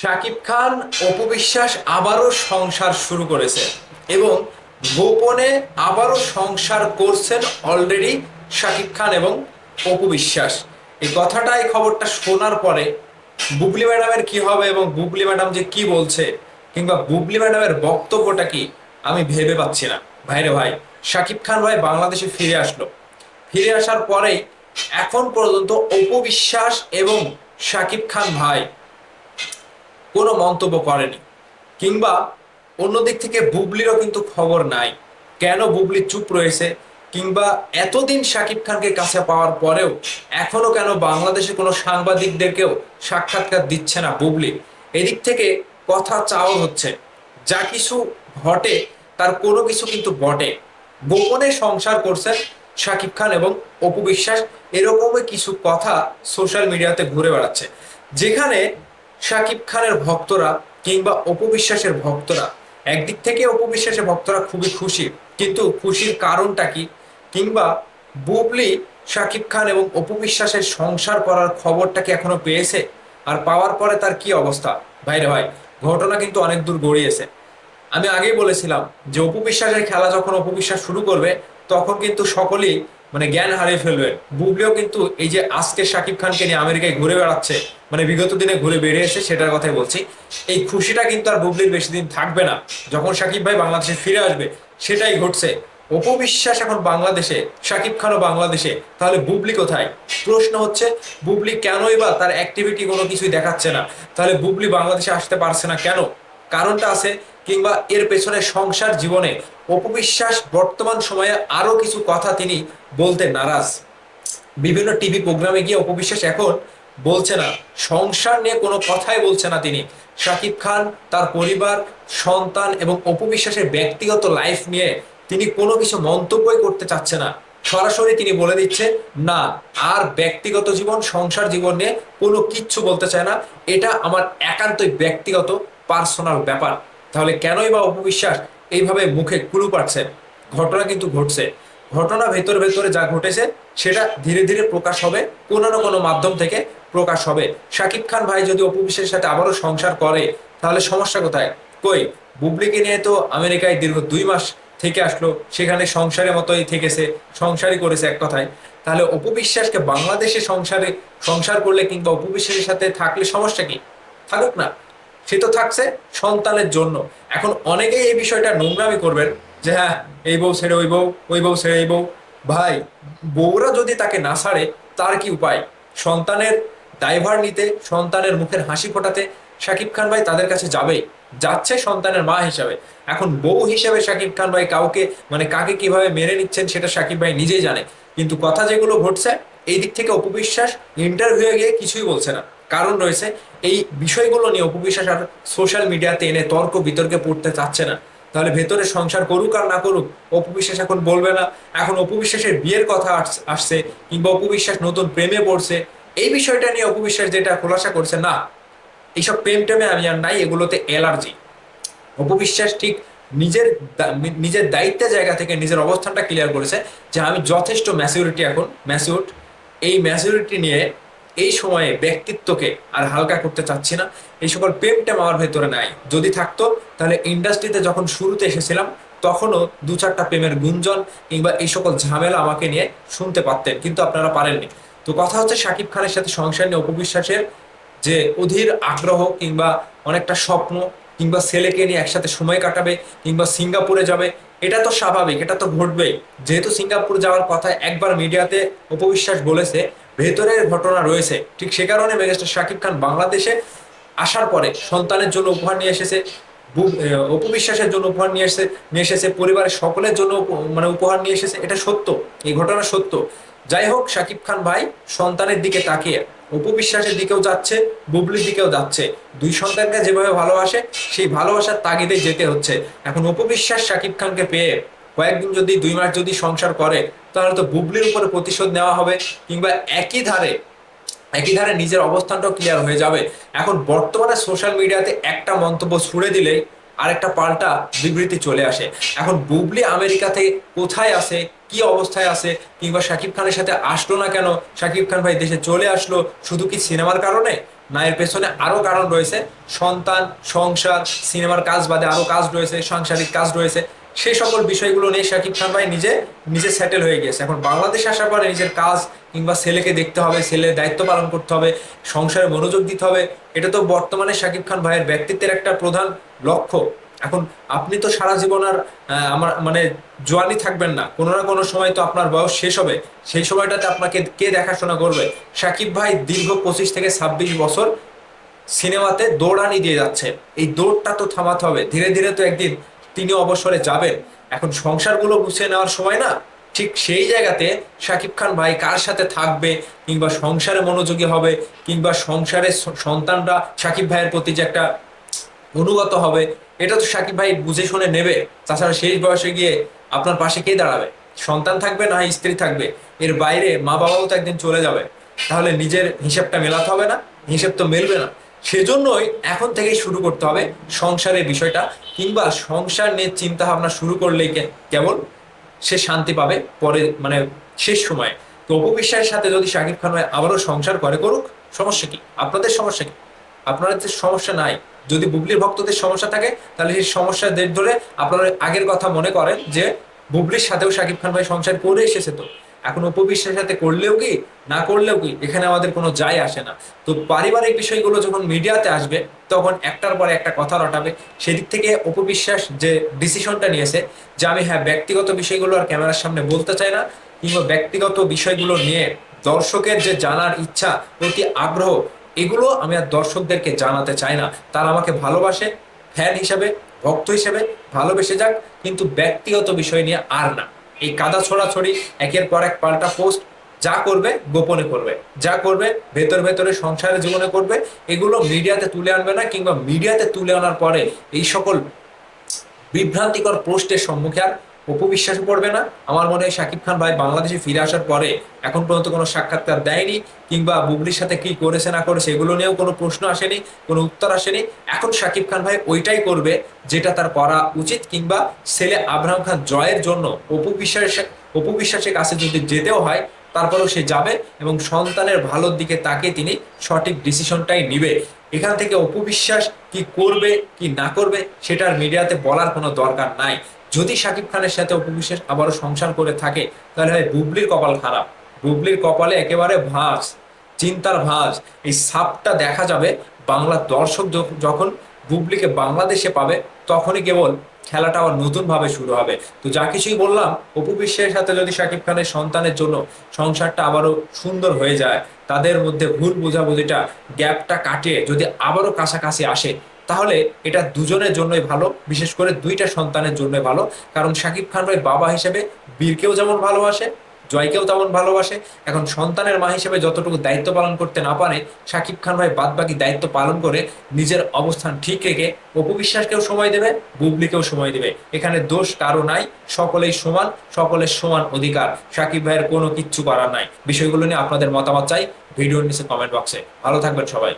শাকিব খান অপবিশ্বাস আবারও সংসার শুরু করেছে এবং গোপনে আবারও সংসার করছেন অলরেডি শাকিব খান এবং অপবিশ্বাস এই কথাটা, এই খবরটা শোনার পরে বুবলি ম্যাডামের কি হবে এবং বুবলি ম্যাডাম যে কি বলছে কিংবা বুবলি ম্যাডামের বক্তব্যটা কি, আমি ভেবে পাচ্ছি না। ভাইরে ভাই, শাকিব খান ভাই বাংলাদেশে ফিরে আসলো। ফিরে আসার পরেই এখন পর্যন্ত অপবিশ্বাস এবং শাকিব খান ভাই কোনো মন্তব্য করেনি। কিংবা অন্যদিক থেকে বুবলিরও কিন্তু খবর নাই। কেন বুবলি চুপ রয়েছে? কিংবা এতদিন শাকিব খানকে কাছে পাওয়ার পরেও এখনও কেন বাংলাদেশে কোনো সাংবাদিকদেরকেও সাক্ষাৎকার দিচ্ছে না বুবলি? এদিক থেকে কথা চাও হচ্ছে। যা কিছু ঘটে তার কোনো কিছু কিন্তু বটে। গোপনে সংসার করছেন শাকিব খান এবং অপু বিশ্বাস। এরকমই কিছু কথা সোশ্যাল মিডিয়াতে ঘুরে বেড়াচ্ছে। যেখানে শাকিব খানের ভক্তরা কিংবা অপবিশ্বাসের ভক্তরা, একদিক থেকে অপবিশ্বাসের ভক্তরা খুবই খুশি। কিন্তু খুশির কারণটা কি? কিংবা বুবলি, শাকিব খান এবং অপবিশ্বাসের সংসার করার খবরটা কি এখনও পেয়েছে? আর পাওয়ার পরে তার কি অবস্থা? ভাইরে ভাই, ঘটনা কিন্তু অনেক দূর গড়িয়েছে। আমি আগেই বলেছিলাম যে অপবিশ্বাসের খেলা যখন অপবিশ্বাস শুরু করবে, তখন কিন্তু সকলেই মানে জ্ঞান হারিয়ে ফেলবে। বুবলিও কিন্তু এই যে আজকে শাকিব খানকে নিয়ে আমেরিকায় ঘুরে বেড়াচ্ছে মানে বিগত দিনে ঘুরে বেরিয়েছে সেটার কথাই বলছি, এই খুশিটা কিন্তু আর বুবলির বেশি দিন থাকবে না। যখন শাকিব ভাই বাংলাদেশে ফিরে আসবে, সেটাই ঘটছে। অপবিশ্বাস এখন বাংলাদেশে, শাকিব খানও বাংলাদেশে, তাহলে বুবলি কোথায়? প্রশ্ন হচ্ছে, বুবলি কেনই বা তার অ্যাক্টিভিটি কোনো কিছুই দেখাচ্ছে না? তাহলে বুবলি বাংলাদেশে আসতে পারছে না কেন? কারণটা আছে কিংবা এর পেছনে সংসার জীবনে অপবিশ্বাস বর্তমান সময়ে আরও কিছু কথা তিনি বলতে নারাজ। বিভিন্ন টিভি প্রোগ্রামে গিয়ে অপবিশ্বাস এখন বলছে না, সংসার নিয়ে কোনো কথাই বলছে না তিনি। শাকিব খান, তার পরিবার, সন্তান এবং অপবিশ্বাসের ব্যক্তিগত লাইফ নিয়ে তিনি কোনো কিছু মন্তব্যই করতে চাচ্ছে না। সরাসরি তিনি বলে দিচ্ছে, না, আর ব্যক্তিগত জীবন, সংসার জীবন নিয়ে কোনো কিচ্ছু বলতে চায় না। এটা আমার একান্তই ব্যক্তিগত পার্সোনাল ব্যাপার। তাহলে কেনই বা অপবিশ্বাস এইভাবে মুখে কুলু পাচ্ছে ঘটনা কিন্তু ঘটছে। ঘটনা ভেতরে ভেতরে যা ঘটেছে, সেটা ধীরে ধীরে প্রকাশ হবে কোনো না কোনো মাধ্যম থেকে প্রকাশ হবে। শাকিব খান ভাই যদি অপবিশ্বাসের সাথে আবারও সংসার করে, তাহলে সমস্যা কোথায়? কই? বুবলিকে নিয়ে তো আমেরিকায় দীর্ঘ দুই মাস থেকে আসলো, সেখানে সংসারের মতোই থেকেছে, সংসারই করেছে এক কথায়। তাহলে অপবিশ্বাসকে বাংলাদেশে সংসারে, সংসার করলে কিংবা অপবিশ্বাসের সাথে থাকলে সমস্যা কি? থাকুক না। সে তো থাকছে সন্তানের জন্য। এখন অনেকেই এই বিষয়টা নোংরামি করবেন যে হ্যাঁ এই বউ ছেড়ে ওই বউ ওই বউ ছেড়ে এই বউ। ভাই, বউরা যদি তাকে না ছাড়ে, তার কি উপায়? সন্তানের ড্রাইভার নিতে, সন্তানের মুখের হাসি ফোটাতে শাকিব খান ভাই তাদের কাছে যাবে, যাচ্ছে সন্তানের মা হিসাবে। এখন বউ হিসাবে শাকিব খান ভাই কাউকে মানে কাকে কীভাবে মেনে নিচ্ছেন সেটা শাকিব ভাই নিজেই জানে। কিন্তু কথা যেগুলো ঘটছে এই দিক থেকে অপবিশ্বাস ইন্টারভিউ গিয়ে কিছুই বলছে না। কারণ রয়েছে, এই বিষয়গুলো নিয়ে অপবিশ্বাস আর সোশ্যাল মিডিয়াতে এনে তর্ক, বিতর্কে পড়তে চাচ্ছে না। তাহলে ভেতরে সংসার করুক আর না করুক, অপবিশ্বাস এখন বলবে না। এখন অপবিশ্বাসের বিয়ের কথা আস- আসছে, কিংবা অপবিশ্বাস নতুন প্রেমে পড়ছে, এই বিষয়টা নিয়ে অপবিশ্বাস যেটা খোলাসা করছে, না, এইসব প্রেম টেমে আমি আর নাই, এগুলোতে অ্যালার্জি অপবিশ্বাস ঠিক নিজের নিজের দায়িত্বের জায়গা থেকে নিজের অবস্থানটা ক্লিয়ার করেছে যে আমি যথেষ্ট ম্যাচিউরিটি এখন ম্যাচিউর এই ম্যাচিউরিটি নিয়ে এই সময়ে ব্যক্তিত্বকে আর হালকা করতে চাচ্ছি না। এই সকল প্রেম টেম আমার ভেতরে নাই। যদি থাকতো, তাহলে ইন্ডাস্ট্রিতে যখন শুরুতে এসেছিলাম, তখনও দু চারটা প্রেমের গুঞ্জন কিংবা এই সকল ঝামেলা আমাকে নিয়ে শুনতে পারতেন, কিন্তু আপনারা পারেননি। তো কথা হচ্ছে শাকিব খানের সাথে সংসার নিয়ে অপবিশ্বাসের যে অধীর আগ্রহ কিংবা অনেকটা স্বপ্ন কিংবা ছেলেকে নিয়ে একসাথে সময় কাটাবে কিংবা সিঙ্গাপুরে যাবে, এটা তো স্বাভাবিক, এটা তো ঘটবেই। যেহেতু সিঙ্গাপুর যাওয়ার কথা একবার মিডিয়াতে উপবিশ্বাস বলেছে ভেতরের ঘটনা রয়েছে। ঠিক সে কারণে মেগাস্টার শাকিব খান বাংলাদেশে আসার পরে সন্তানের জন্য উপহার নিয়ে এসেছে অপবিশ্বাসের জন্য উপহার নিয়ে এসেছে নিয়ে এসেছে, পরিবারের সকলের জন্য মানে উপহার নিয়ে এসেছে। এটা সত্য, এই ঘটনা সত্য। যাই হোক, শাকিব খান ভাই সন্তানের দিকে তাকিয়ে উপবিশ্বাসের দিকেও যাচ্ছে, বুবলির দিকেও যাচ্ছে। দুই সন্তানকে যেভাবে ভালোবাসে, সেই ভালোবাসার তাগিদে যেতে হচ্ছে। এখন উপবিশ্বাস শাকিব খানকে পেয়ে কয়েকদিন যদি, দুই মাস যদি সংসার করে তাহলে তো বুবলির উপরে প্রতিশোধ নেওয়া হবে কিংবা একই ধারে একই ধারে নিজের অবস্থানটাও ক্লিয়ার হয়ে যাবে। এখন বর্তমানে সোশ্যাল মিডিয়াতে একটা মন্তব্য ছুড়ে দিলেই আরেকটা পাল্টা বিবৃতি চলে আসে। এখন বুবলি আমেরিকাতে কোথায় আছে, কি অবস্থায় আছে, কিংবা শাকিব খানের সাথে আসলো না কেন, শাকিব খান ভাই দেশে চলে আসলো, শুধু কি সিনেমার কারণে? না, এর পেছনে আরও কারণ রয়েছে। সন্তান, সংসার, সিনেমার কাজ বাদে আরও কাজ রয়েছে, সাংসারিক কাজ রয়েছে। সেই সকল বিষয়গুলো নিয়ে শাকিব খান ভাই নিজে নিজে সেটেল হয়ে গেছে এখন বাংলাদেশ আসার পরে নিজের কাজ কিংবা ছেলেকে দেখতে হবে, ছেলের দায়িত্ব পালন করতে হবে, সংসারে মনোযোগ দিতে হবে, এটা তো বর্তমানে শাকিব খান ভাইয়ের ব্যক্তিত্বের একটা প্রধান লক্ষ্য। এখন আপনি তো সারা জীবন আর আমার মানে জোয়ানি থাকবেন না। কোনো না কোনো সময় তো আপনার বয়স শেষ হবে। সেই সময়টাতে আপনাকে কে দেখাশোনা করবে? শাকিব ভাই দীর্ঘ পঁচিশ থেকে ছাব্বিশ বছর সিনেমাতে দৌড়ানি দিয়ে যাচ্ছে। এই দৌড়টা তো থামাতে হবে। ধীরে ধীরে তো একদিন তিনি অবসরে যাবেন। এখন সংসারগুলো গুছিয়ে নেওয়ার সময় না, ঠিক সেই জায়গাতে শাকিব খান ভাই কার সাথে থাকবে কিংবা সংসারে মনোযোগী হবে কিংবা সংসারের স- সন্তানরা শাকিব ভাইয়ের প্রতি যে একটা অনুগত হবে, এটা তো সাকিব ভাই বুঝে শুনে নেবে। তাছাড়া শেষ বয়সে গিয়ে আপনার পাশে কে দাঁড়াবে? সন্তান থাকবে না স্ত্রী থাকবে? এর বাইরে মা বাবাও তো একদিন চলে যাবে। তাহলে নিজের হিসেবটা মেলাতে হবে না? হিসেব তো মেলবে না। সেজন্যই এখন থেকেই শুরু করতে হবে সংসারের বিষয়টা কিংবা সংসার নিয়ে চিন্তা ভাবনা শুরু করলেই কেবল সে শান্তি পাবে পরে মানে শেষ সময়ে। তো অপবিশ্বাসের সাথে যদি শাকিব খান ভাই আবারও সংসার করে করুক, সমস্যা কি? আপনাদের সমস্যা কি? আপনাদের সমস্যা নাই। যদি বুবলির ভক্তদের সমস্যা থাকে, তাহলে সেই সমস্যা দের ধরে আপনারা আগের কথা মনে করেন যে বুবলির সাথেও শাকিব খান ভাই সংসার করে এসেছে তো। এখন উপবিশ্বাসের সাথে করলেও কি, না করলেও কি, এখানে আমাদের কোনো যায় আসে না। তো পারিবারিক বিষয়গুলো যখন মিডিয়াতে আসবে, তখন একটার পর একটা কথা রটাবে। সেদিক থেকে উপবিশ্বাস যে ডিসিশনটা নিয়েছে, যে আমি হ্যাঁ ব্যক্তিগত বিষয়গুলো আর ক্যামেরার সামনে বলতে চাই না, কিংবা ব্যক্তিগত বিষয়গুলো নিয়ে দর্শকের যে জানার ইচ্ছা, প্রতি আগ্রহ, এগুলো আমি আর দর্শকদেরকে জানাতে চাই না। তারা আমাকে ভালোবাসে ফ্যান হিসেবে, ভক্ত হিসেবে, ভালোবেসে যাক, কিন্তু ব্যক্তিগত বিষয় নিয়ে আর না। এই কাদা ছড়াছড়ি একের পর এক পাল্টা পোস্ট যা করবে গোপনে করবে, যা করবে ভেতর ভেতরে সংসারের জীবনে করবে, এগুলো মিডিয়াতে তুলে আনবে না কিংবা মিডিয়াতে তুলে আনার পরে এই সকল বিভ্রান্তিকর পোস্টের সম্মুখে আর অপবিশ্বাস পড়বে না। আমার মনে হয় শাকিব খান ভাই বাংলাদেশে ফিরে আসার পরে এখন পর্যন্ত কোনো সাক্ষাৎকার দেয়নি কিংবা বুবলির সাথে কি করেছে না করেছে এগুলো নিয়েও কোনো প্রশ্ন আসেনি, কোনো উত্তর আসেনি। এখন শাকিব খান ভাই ওইটাই করবে যেটা তার করা উচিত কিংবা ছেলে আব্রাহাম খান জয়ের জন্য অপবিশ্বাসের অপবিশ্বাসের কাছে যদি যেতেও হয় তারপরেও সে যাবে এবং সন্তানের ভালোর দিকে তাকে তিনি সঠিক ডিসিশনটাই নিবে। এখান থেকে অপবিশ্বাস কি করবে, কি না করবে সেটার মিডিয়াতে বলার কোনো দরকার নাই। যদি শাকিব খানের সাথে অপবিশ্বাস আবারও সংসার করে থাকে, তাহলে হয় বুবলির কপাল খারাপ। বুবলির কপালে একেবারে ভাঁজ, চিন্তার ভাঁজ। এই সাপটা দেখা যাবে বাংলার দর্শক যখ- যখন বুবলিকে বাংলাদেশে পাবে, তখনই কেবল খেলাটা আবার নতুন ভাবে শুরু হবে। তো যা কিছুই বললাম অপু বিশ্বের সাথে যদি শাকিব খানের সন্তানের জন্য সংসারটা আবারও সুন্দর হয়ে যায়, তাদের মধ্যে ভুল বোঝাবুঝিটা, গ্যাপটা কাটিয়ে যদি আবারও কাছাকাছি আসে তাহলে এটা দুজনের জন্যই ভালো, বিশেষ করে দুইটা সন্তানের জন্যই ভালো। কারণ শাকিব খান ভাই বাবা হিসেবে বীরকেও যেমন ভালোবাসে, জয়কেও তেমন ভালোবাসে। এখন সন্তানের মা হিসেবে যতটুকু দায়িত্ব পালন করতে না পারে শাকিব খান ভাই বাদ বাকি দায়িত্ব পালন করে নিজের অবস্থান ঠিক রেখে অপবিশ্বাসকেও সময় দেবে, বুবলিকেও সময় দেবে। এখানে দোষ কারও নাই, সকলেই সমান, সকলের সমান অধিকার। শাকিব ভাইয়ের কোনো কিচ্ছু করার নাই। বিষয়গুলো নিয়ে আপনাদের মতামত চাই, ভিডিওর নিচে কমেন্ট বক্সে ভালো থাকবেন সবাই।